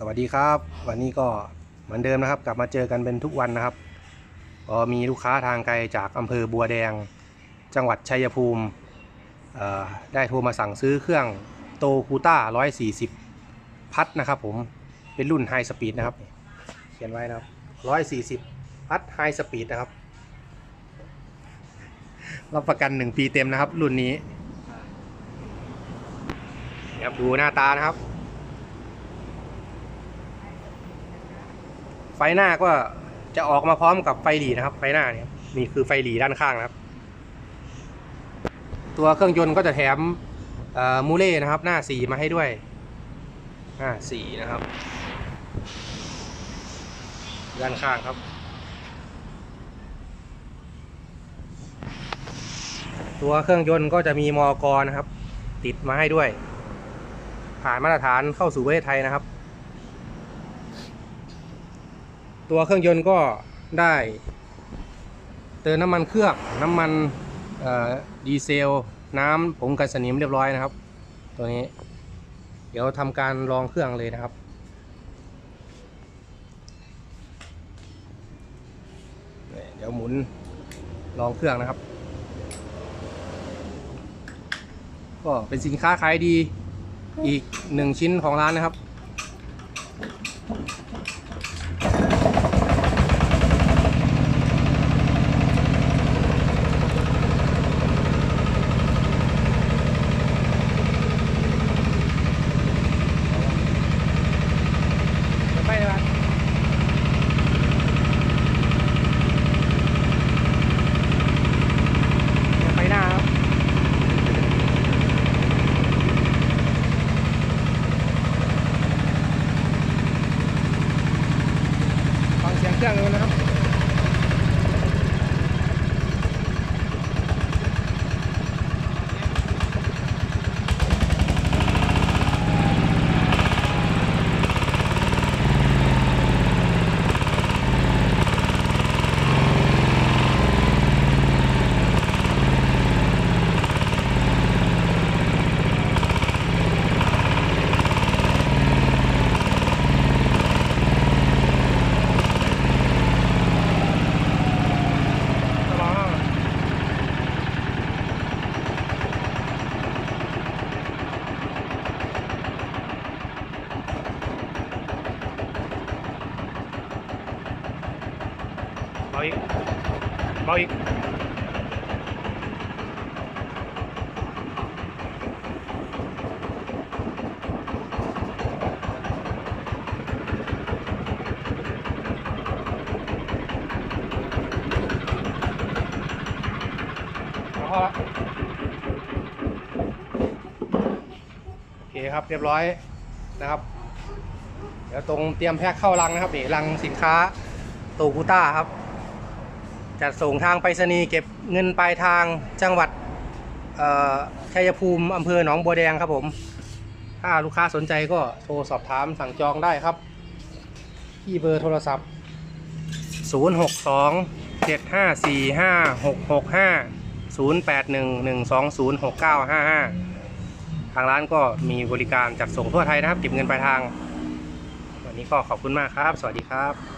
สวัสดีครับ วันนี้ก็เหมือนเดิมนะครับ กลับมาเจอกันเป็นทุกวันนะครับก็มีลูกค้าทางไกลจากอำเภอบัวแดง จังหวัดชัยภูมิได้โทรมาสั่งซื้อเครื่องโตคูต้า 140 พัดนะครับผมเป็นรุ่นไฮสปีดนะครับ เขียนไว้นะครับ 140 พัดไฮสปีดนะครับ รับประกัน 1 ปีเต็มนะครับ รุ่นนี้ครับดูหน้าตานะครับ ไฟหน้าก็จะออกมาพร้อมกับไฟหลีนะครับ ไฟหน้าเนี่ยนี่คือไฟหลีด้านข้างนะครับ ตัวเครื่องยนต์ก็จะแถมมูเล่นะครับ หน้าสีมาให้ด้วยหน้าสีนะครับ ด้านข้างครับ ตัวเครื่องยนต์ก็จะมีมอกรนะครับ ติดมาให้ด้วย ผ่านมาตรฐานเข้าสู่ประเทศไทยนะครับ ตัวเครื่องยนต์ก็ได้เติมน้ำมันเครื่องน้ำมันดีเซล น้ำผงกันสนิมเรียบร้อยนะครับ ตัวนี้ เดี๋ยวทำการลองเครื่องเลยนะครับ เดี๋ยวหมุนลองเครื่องนะครับ ก็เป็นสินค้าขายดีอีกหนึ่งชิ้นของร้านนะครับ ไปเลยครับไปหน้าครับ ฟังเสียงเครื่องเลยนะครับ เบาอีกเบาอีกพอละโอเคครับเรียบร้อยนะครับ เดี๋ยวตรงเตรียมแพ็คเข้าลังนะครับนี่ลังสินค้าโตกูต้าครับ จัดส่งทางไปรษณีย์เก็บเงินปลายทางจังหวัดชัยภูมิอำเภอหนองบัวแดงครับผม ถ้าลูกค้าสนใจก็โทรสอบถามสั่งจองได้ครับ ที่เบอร์โทรศัพท์ 062 7545 665 0811206955 ทางร้านก็มีบริการจัดส่งทั่วไทยนะครับ เก็บเงินปลายทาง วันนี้ก็ขอบคุณมากครับ สวัสดีครับ